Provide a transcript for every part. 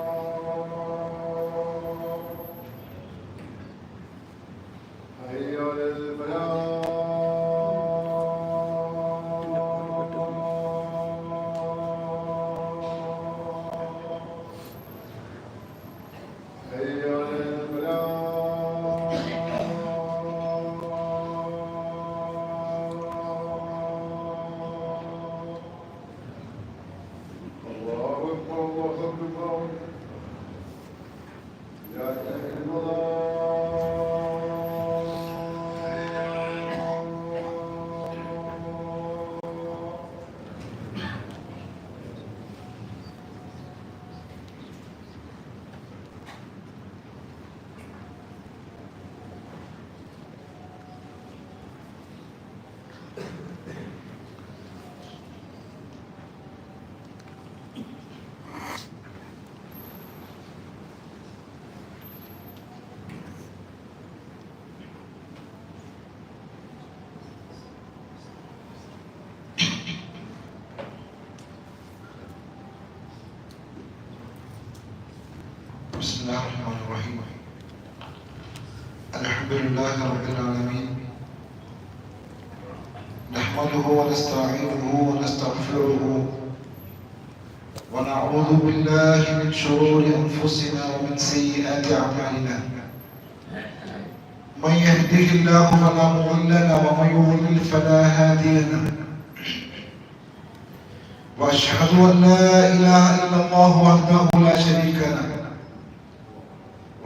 Oh. بسم الله الرحمن الرحيم الحمد لله رب العالمين نحمده ونستعينه ونستغفره ونعوذ بالله من شرور انفسنا ومن سيئات اعمالنا من يهده الله فلا مضل له ومن يضلل فلا هادي له واشهد ان لا اله الا الله وحده لا شريك له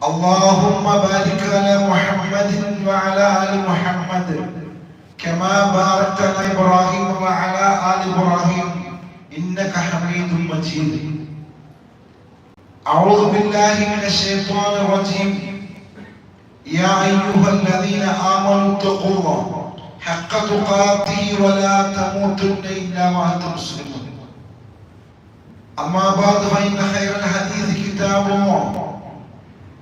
اللهم بارك على محمد وعلى آل محمد كما باركت على إبراهيم وعلى آل إبراهيم إنك حميد مجيد. أعوذ بالله من الشيطان الرجيم. يا أيها الذين آمنوا اتقوا الله حق تقاته ولا تموتن إلا وأنتم مسلمون. أما بعد فإن خير الحديث كتاب الله.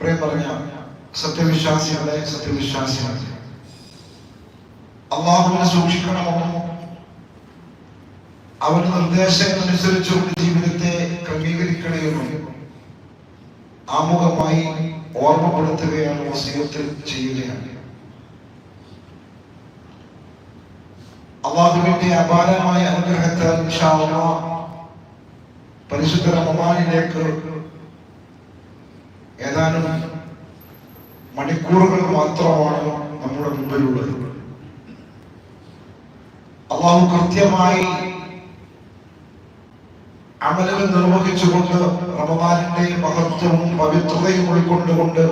Prem പറഞ്ഞ സത്യവിശ്വാസികളെ സത്യവിശ്വാസികളെ. അള്ളാഹുവിനെ സൂക്ഷിക്കണമെന്നും അവന്റെ നിർദ്ദേശങ്ങൾ അനുസരിച്ചുകൊണ്ട് ജീവിതത്തെ ക്രമീകരിക്കണമെന്നും ആമുഖമായി ഓർമ്മപ്പെടുത്തുകയാണ് വസീയത്തിൽ ചെയ്യുകയാണ്. അള്ളാഹുവിന്റെ അപാരമായ അനുഗ്രഹത്താൽ പരിശുദ്ധ റമദാനിലേക്ക് ഏതാനും മണിക്കൂറുകൾ മാത്രമാണ് നമ്മുടെ മുമ്പിലുള്ളത്. അള്ളാഹു കൃത്യമായി അമലുകൾ നിർവഹിച്ചുകൊണ്ട് റമദാനിന്റെ മഹത്വവും പവിത്രതയും ഉൾക്കൊണ്ടുകൊണ്ട്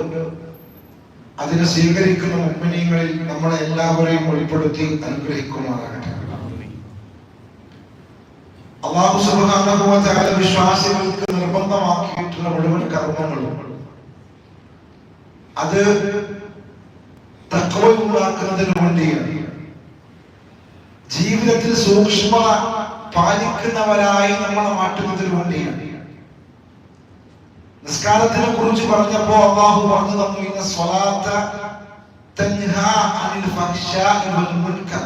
അതിനെ സ്വീകരിക്കുന്ന മുമ്പിനിങ്ങളിൽ നമ്മളെ എല്ലാവരെയും ഉൾപ്പെടുത്തി അനുഗ്രഹിക്കുമാറാകട്ടെ. അള്ളാഹു തആല വിശ്വാസികൾക്ക് നിർബന്ധമാക്കിയിട്ടുള്ള മുഴുവൻ കർമ്മങ്ങളും. അത് തഖ്വ ഉണ്ടാക്കുന്നതിന് വേണ്ടിയാണ്. ജീവിതത്തിൽ സൂക്ഷ്മ പാലിക്കുന്നവരായി നമ്മളെ മാറ്റുന്നതിന് വേണ്ടിയാണ്. നിസ്കാരത്തിനെ കുറിച്ച് പറഞ്ഞപ്പോ അള്ളാഹു പറഞ്ഞു തന്നു ഇന്ന സ്വലാത്ത തൻഹാ അനിൽ ഫഹ്ശാഇ വൽ മുൻകർ.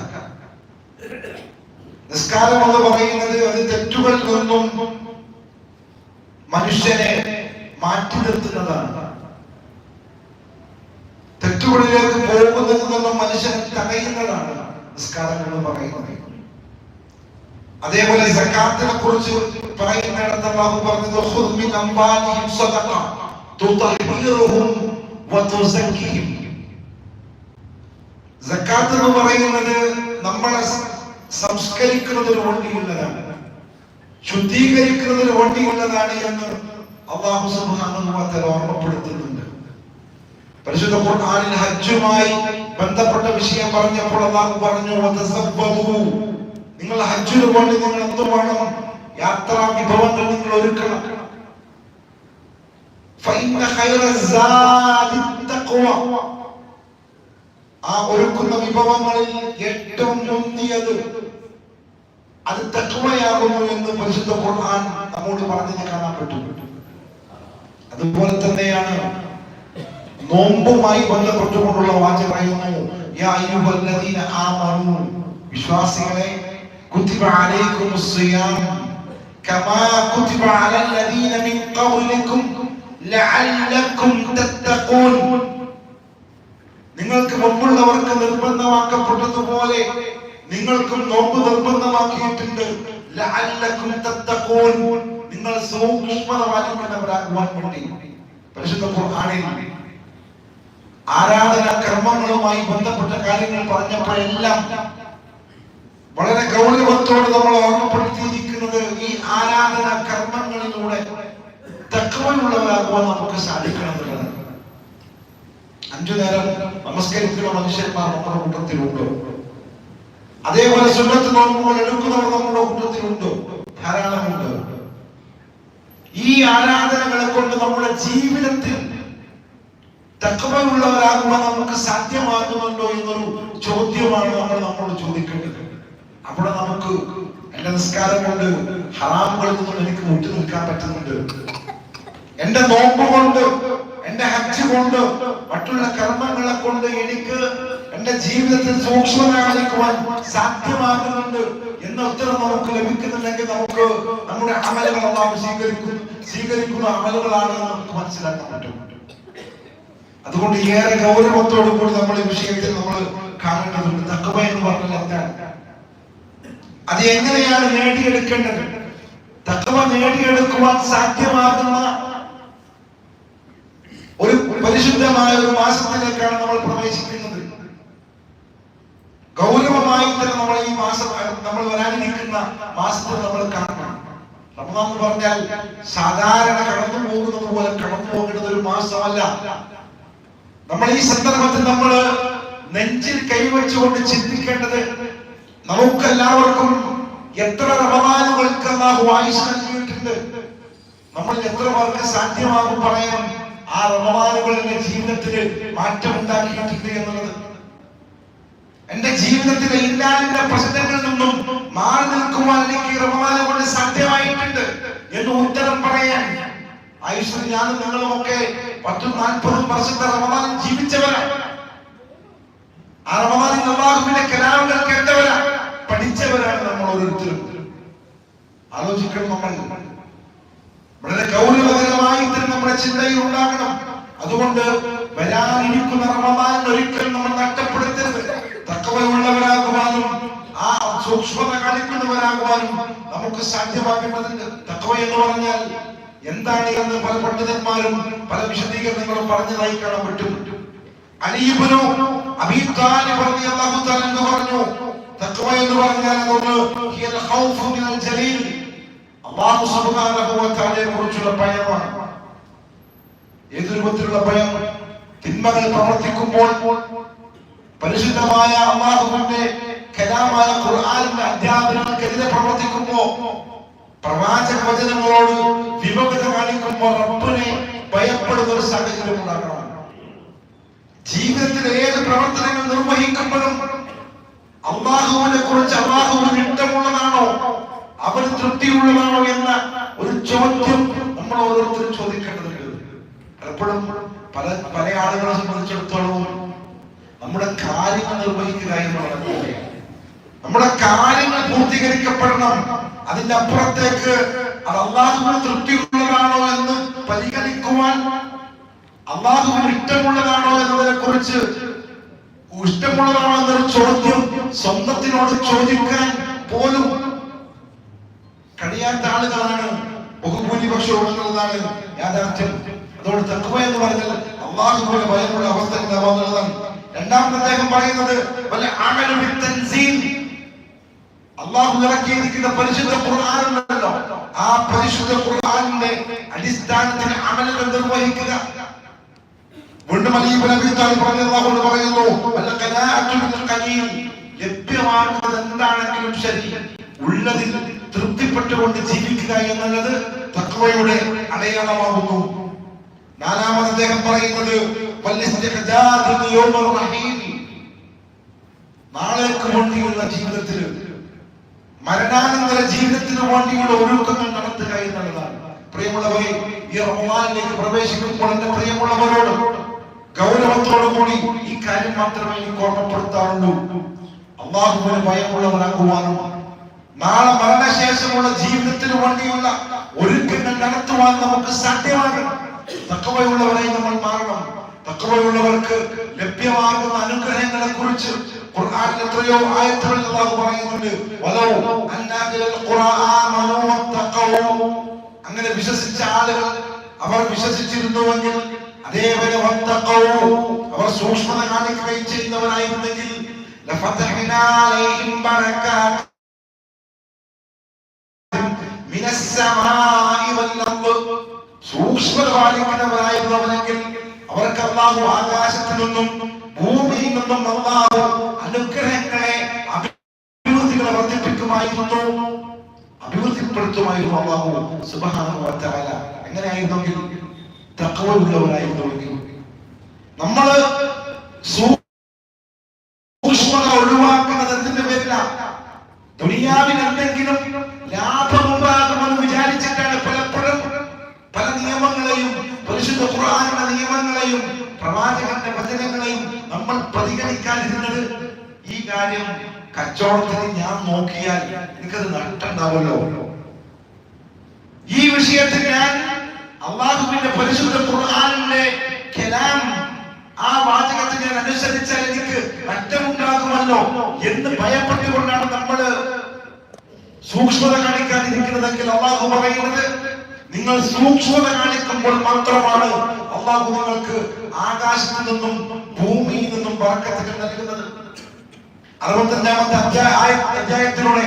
നിസ്കാരം എന്ന് പറയുന്നത് അത് തെറ്റുകളിൽ നിന്നും മനുഷ്യനെ മാറ്റി നിർത്തുന്നതാണ്. തെറ്റുകളിലേക്ക് പോകുന്നതിൽ നിന്നും മനുഷ്യനെ തടയുന്നതാണ് നിസ്കാരം എന്ന് പറയുന്നത് അതേപോലെ സക്കാത്തിനെ കുറിച്ച് പറയുന്നിടത്ത് അള്ളാഹു പറഞ്ഞത് ഖുദ് മിൻ അംവാലിഹിം സദഖ തുതഹിറുഹും വതുസക്കിഹിം സക്കാത്ത് എന്ന് പറയുന്നത് നമ്മളെ സംസ്കരിക്കുന്നതിന് വേണ്ടിയുള്ളതാണ്. ശുദ്ധീകരിക്കുന്നതിന് വേണ്ടിയുള്ളതാണ് എന്ന് അള്ളാഹു തആല ഓർമ്മപ്പെടുത്തുന്നുണ്ട്. പരിശുദ്ധ ഖുർആനിൽ ഹജ്ജുമായി ബന്ധപ്പെട്ട വിഷയം പറഞ്ഞപ്പോൾ അള്ളാഹു പറഞ്ഞു നിങ്ങൾ ഹജ്ജിന് വേണ്ടി നിങ്ങൾ എന്തു വേണം? യാത്രാ വിഭവങ്ങൾ നിങ്ങൾ ഒരുക്കണം. ആ ഒരുക്കുന്ന വിഭവങ്ങളിൽ ഏറ്റവും മുന്തിയത് അത് തക്കുമയാകുന്നു എന്ന് പരിശുദ്ധ ഖുർആൻ നമ്മോട് പറഞ്ഞു കാണാൻ പറ്റും. അതുപോലെ തന്നെയാണ് നോമ്പുമായി ബന്ധപ്പെട്ടുകൊണ്ടുള്ള വാചകം പറയുന്നു വിശ്വാസികളെ നിങ്ങൾക്ക് മുമ്പുള്ളവർക്ക് നിർബന്ധമാക്കപ്പെട്ടതുപോലെ നിങ്ങൾക്കും നോമ്പ് നിർബന്ധമാക്കിയിട്ടുണ്ട്. നിങ്ങൾ സൂക്ഷ്മത പാലിക്കുന്നവരാകുവാൻ വേണ്ടി പരിശുദ്ധ ഖുർആനിൽ ആരാധന കർമ്മങ്ങളുമായി ബന്ധപ്പെട്ട കാര്യങ്ങൾ പറഞ്ഞപ്പോഴെല്ലാം വളരെ ഗൗരവത്തോട് നമ്മൾ ഓർമ്മപ്പെടുത്തിയിരിക്കുന്നത് ഈ ആരാധന കർമ്മങ്ങളിലൂടെ തക്കവനുള്ളവരാകുവാൻ നമുക്ക് സാധിക്കണം എന്നുള്ളതാണ് അഞ്ചു നേരം നമസ്കരിക്കുന്ന മനുഷ്യന്മാർ നമ്മുടെ കൂട്ടത്തിലുണ്ടോ? അതേപോലെ സുന്നത്ത് നോക്കുമ്പോൾ എടുക്കുന്നവർ നമ്മുടെ കൂട്ടത്തിലുണ്ടോ ധാരാളമുണ്ട്. ഈ ആരാധനകളെ കൊണ്ട് നമ്മുടെ ജീവിതത്തിൽ തക്കവയുള്ളവരാകുമ്പോൾ നമുക്ക് സാധ്യമാകുന്നുണ്ടോ എന്നൊരു ചോദ്യമാണ് നമ്മൾ നമ്മോട് ചോദിക്കേണ്ടത്. അവിടെ നമുക്ക് എന്റെ നിസ്കാരം കൊണ്ട് ഹറാമുകളിൽ നിന്നും എനിക്ക് മുട്ടി നിൽക്കാൻ പറ്റുന്നുണ്ട്. എന്റെ നോമ്പ് കൊണ്ട് എന്റെ ഹജ്ജ് കൊണ്ട് മറ്റുള്ള കർമ്മങ്ങളെ കൊണ്ട് എനിക്ക് എന്റെ ജീവിതത്തിൽ സൂക്ഷ്മനായിരിക്കുവാൻ സാധ്യമാകുന്നുണ്ട് എന്ന ഉത്തരം നമുക്ക് ലഭിക്കുന്നുണ്ടെങ്കിൽ നമുക്ക് നമ്മുടെ അമലുകൾ അള്ളാഹു സ്വീകരിക്കും. സ്വീകരിക്കുന്ന അമലുകളാണ് നമുക്ക് മനസ്സിലാക്കാൻ പറ്റും. അതുകൊണ്ട് ഏറെ ഗൗരവത്തോടു കൂടി നമ്മൾ ഈ വിഷയത്തിൽ നമ്മൾ കാണേണ്ടതുണ്ട്. തക്കവ എന്ന് പറഞ്ഞാൽ അത് എങ്ങനെയാണ് നേടിയെടുക്കേണ്ടത്? തക്കവ നേടിയെടുക്കുവാൻ സാധ്യമാകുന്ന ഒരു പരിശുദ്ധമായ ഒരു മാസത്തിലേക്കാണ് നമ്മൾ പ്രവേശിക്കുന്നത്. ഗൗരവമായി തന്നെ നമ്മൾ ഈ മാസം നമ്മൾ വരാനിരിക്കുന്ന മാസത്തിൽ നമ്മൾ കാണണം റമദാൻ പറഞ്ഞാൽ സാധാരണ കടന്നു പോകുന്നത് പോലെ കടന്നു പോകേണ്ടത് ഒരു മാസമല്ല. നമ്മൾ ഈ സന്ദർഭത്തിൽ നമ്മൾ നെഞ്ചിൽ കൈവച്ചുകൊണ്ട് ചിന്തിക്കേണ്ടത് നമുക്കെല്ലാവർക്കും എത്ര റമദാനുകൾക്ക് അല്ലാഹു ആയുസ് നൽകിയിട്ടുണ്ട്. നമ്മൾ എത്ര പേർക്ക് സാധ്യമാകും പറയാൻ ആ റമദാനുകൾ ജീവിതത്തിൽ മാറ്റം ഉണ്ടാക്കിയിട്ടുണ്ട് എന്നുള്ളത്. എന്റെ ജീവിതത്തിലെ ഇല്ലാതിന്റെ പ്രശ്നങ്ങളിൽ നിന്നും മാറി നിൽക്കുവാൻ എനിക്ക് റമദാനെ കൊണ്ട് സാധ്യമായിട്ടുണ്ട് എന്ന് ഉത്തരം പറയാൻ. ആയുഷ് ഞാനും നിങ്ങളുമൊക്കെ പത്തും നാൽപ്പതും വർഷത്തെ റമദാൻ ജീവിച്ചവരാ. ആ റമദാനിൽ അള്ളാഹുവിന്റെ കലാമുകൾ കേട്ടവരാ. പഠിച്ചവരാണ് നമ്മൾ ഓരോരുത്തരും. ആലോചിക്കണം നമ്മൾ. വളരെ ഗൗരവകരമായി നമ്മുടെ ചിന്തയിൽ ഉണ്ടാകണം. അതുകൊണ്ട് വരാനിരിക്കുന്ന റമദാൻ ഒരിക്കലും നമ്മൾ നഷ്ടപ്പെടുത്തരുത്. തക്കവയുള്ളവരാകുവാനും ആ സൂക്ഷ്മത കാണിക്കുന്നവരാകുവാനും നമുക്ക് സാധ്യമാക്കേണ്ടതുണ്ട്. തക്കവ എന്ന് പറഞ്ഞാൽ എന്താണ് എന്ന് പല പണ്ഡിതന്മാരും പല വിശദീകരണങ്ങളും പറഞ്ഞതായി കാണാൻ പറ്റും. അലീബനു അബീ പറഞ്ഞു തആല എന്ന് പറഞ്ഞു തഖ്വ എന്ന് പറഞ്ഞാൽ അതൊന്ന് ഹിയൽ ഖൗഫു മിനൽ ജലീൽ. അല്ലാഹു സുബ്ഹാനഹു വ തആലയെ കുറിച്ചുള്ള ഭയമാണ്. ഏത് രൂപത്തിലുള്ള ഭയം? തിന്മകൾ പ്രവർത്തിക്കുമ്പോൾ പരിശുദ്ധമായ അള്ളാഹുവിന്റെ കലാമായ ഖുർആാനിന്റെ അധ്യാപനങ്ങൾക്കെതിരെ പ്രവർത്തിക്കുമ്പോ പ്രവാചക വചനങ്ങളോട് വിമുഖത കാണിക്കുമ്പോൾ റബ്ബിനെ ഭയപ്പെടുന്ന ഒരു സാഹചര്യം ഉണ്ടാക്കണം ജീവിതത്തിൽ ഏത് പ്രവർത്തനങ്ങൾ നിർവഹിക്കുമ്പോഴും അള്ളാഹുവിനെ കുറിച്ച് അള്ളാഹുവിന് ഇഷ്ടമുള്ളതാണോ? അവന് തൃപ്തിയുള്ളതാണോ എന്ന ഒരു ചോദ്യം നമ്മൾ ഓരോരുത്തരും ചോദിക്കേണ്ടതുണ്ട്. പലപ്പോഴും പല പല ആളുകളെ സംബന്ധിച്ചിടത്തോളം നമ്മുടെ കാര്യങ്ങൾ നിർവഹിക്കുക എന്നുള്ളത് നമ്മുടെ കാര്യങ്ങൾ പൂർത്തീകരിക്കപ്പെടണം. അതിന്റെ അപ്പുറത്തേക്ക് അത് അള്ളാഹുവിന് തൃപ്തിയുള്ളതാണോ എന്ന് പരിഗണിക്കുവാൻ അള്ളാഹുവിന് ഇഷ്ടമുള്ളതാണോ എന്നതിനെ കുറിച്ച് ഇഷ്ടമുള്ളതാണോ എന്നൊരു ചോദ്യം സ്വന്തത്തിനോട് ചോദിക്കാൻ പോലും കഴിയാത്ത ആളുകളാണ് ബഹുഭൂരിപക്ഷം ഉള്ളതാണ് യാഥാർത്ഥ്യം. അതോട് തക്കുവ എന്ന് പറഞ്ഞാൽ അള്ളാഹുവിന്റെ ഭയമുള്ള അവസ്ഥ ഉണ്ടാവുന്നതാണ് രണ്ടാമത് അദ്ദേഹം പറയുന്നത് വല്ല അമലു ബിത്തൻസീൽ. അള്ളാഹു ഇറക്കിയിരിക്കുന്ന പരിശുദ്ധ ഖുർആാനുണ്ടല്ലോ ആ പരിശുദ്ധ ഖുർആനിന്റെ അടിസ്ഥാനത്തിൽ അമലുകൾ നിർവഹിക്കുക. വീണ്ടും അലീബ് നബി താലിബ് റളിയല്ലാഹു പറയുന്നു വല്ല ഖനാഅത്തു ബിൽ ഖലീൽ. ലഭ്യമാകുന്നത് എന്താണെങ്കിലും ശരി ഉള്ളതിൽ തൃപ്തിപ്പെട്ടുകൊണ്ട് ജീവിക്കുക എന്നുള്ളത് തഖ്വയുടെ അടയാളമാകുന്നു. നാലാമത് അദ്ദേഹം പറയുന്നത് നാളേക്ക് വേണ്ടിയുള്ള ജീവിതത്തിൽ മരണാനന്തര ജീവിതത്തിന് വേണ്ടിയുള്ള ഒരുക്കങ്ങൾ നടത്തുക എന്നുള്ളതാണ്. പ്രിയമുള്ളവരെ ഈ റമദാനിലേക്ക് പ്രവേശിക്കുമ്പോൾ എന്റെ പ്രിയമുള്ളവരോട് ഗൗരവത്തോടു കൂടി ഈ കാര്യം മാത്രമേ എനിക്ക് ഓർമ്മപ്പെടുത്താറുള്ളൂ. അള്ളാഹുവിന് ഭയമുള്ളവരാകുവാനും നാളെ മരണശേഷമുള്ള ജീവിതത്തിന് വേണ്ടിയുള്ള ഒരുക്കങ്ങൾ നടത്തുവാൻ നമുക്ക് സാധ്യമാകണം. തക്കവയുള്ളവരായി നമ്മൾ മാറണം. തക്കവയുള്ളവർക്ക് ലഭ്യമാകുന്ന അനുഗ്രഹങ്ങളെ കുറിച്ച് എത്രയോ അല്ലാഹു പറയുന്നുണ്ട്. അങ്ങനെ വിശ്വസിച്ച ആളുകൾ അവർ വിശ്വസിച്ചിരുന്നുവെങ്കിൽ അതേപോലെ അവർ സൂക്ഷ്മത കാണിക്കുകയും ചെയ്യുന്നവരായിരുന്നെങ്കിൽ സൂക്ഷ്മത പാലിക്കുന്നവരായിരുന്നവരെങ്കിൽ അവർക്ക് അള്ളാഹു ആകാശത്തു നിന്നും ഭൂമിയിൽ നിന്നും അള്ളാഹു അനുഗ്രഹങ്ങളെ അഭിവൃദ്ധികളെ വർദ്ധിപ്പിക്കുമായിരുന്നു അഭിവൃദ്ധിപ്പെടുത്തുമായിരുന്നു അള്ളാഹു തആല എങ്ങനെയായിരുന്നെങ്കിൽ? തക്കവുള്ളവരായിരുന്നെങ്കിൽ നമ്മൾ സൂക്ഷ്മത ഒഴിവാക്കുന്നത് എന്തിന്റെ പേരിലാണ് ദുനിയാവിൽ എന്തെങ്കിലും ലാഭമുണ്ടാകുമെന്ന് പരിശുദ്ധ ഖുർആാനുള്ള നിയമങ്ങളെയും പ്രവാചകന്റെ വചനങ്ങളെയും നമ്മൾ പ്രതികരിക്കാതിരുന്നത് ഈ കാര്യം കച്ചവടത്തിന് ഞാൻ നോക്കിയാൽ എനിക്കത് നട്ടുണ്ടാവല്ലോ ഈ വിഷയത്തിൽ ഞാൻ അള്ളാഹുവിന്റെ പരിശുദ്ധ ഖുർആാനിന്റെ കലാം ആ വാചകത്തെ ഞാൻ അനുസരിച്ചാൽ എനിക്ക് നഷ്ടമുണ്ടാകുമല്ലോ എന്ന് ഭയപ്പെട്ടുകൊണ്ടാണ് നമ്മൾ സൂക്ഷ്മത കാണിക്കാതിരിക്കുന്നതെങ്കിൽ അള്ളാഹു പറയുന്നത് നിങ്ങൾ സൂക്ഷ്മത കാണിക്കുമ്പോൾ മാത്രമാണ് അള്ളാഹു നിങ്ങൾക്ക് ആകാശത്തു നിന്നും ഭൂമിയിൽ നിന്നും പറക്കത്തുകൾ നൽകുന്നത്. അറുപത്തഞ്ചാമത്തെ അധ്യായ അധ്യായത്തിലൂടെ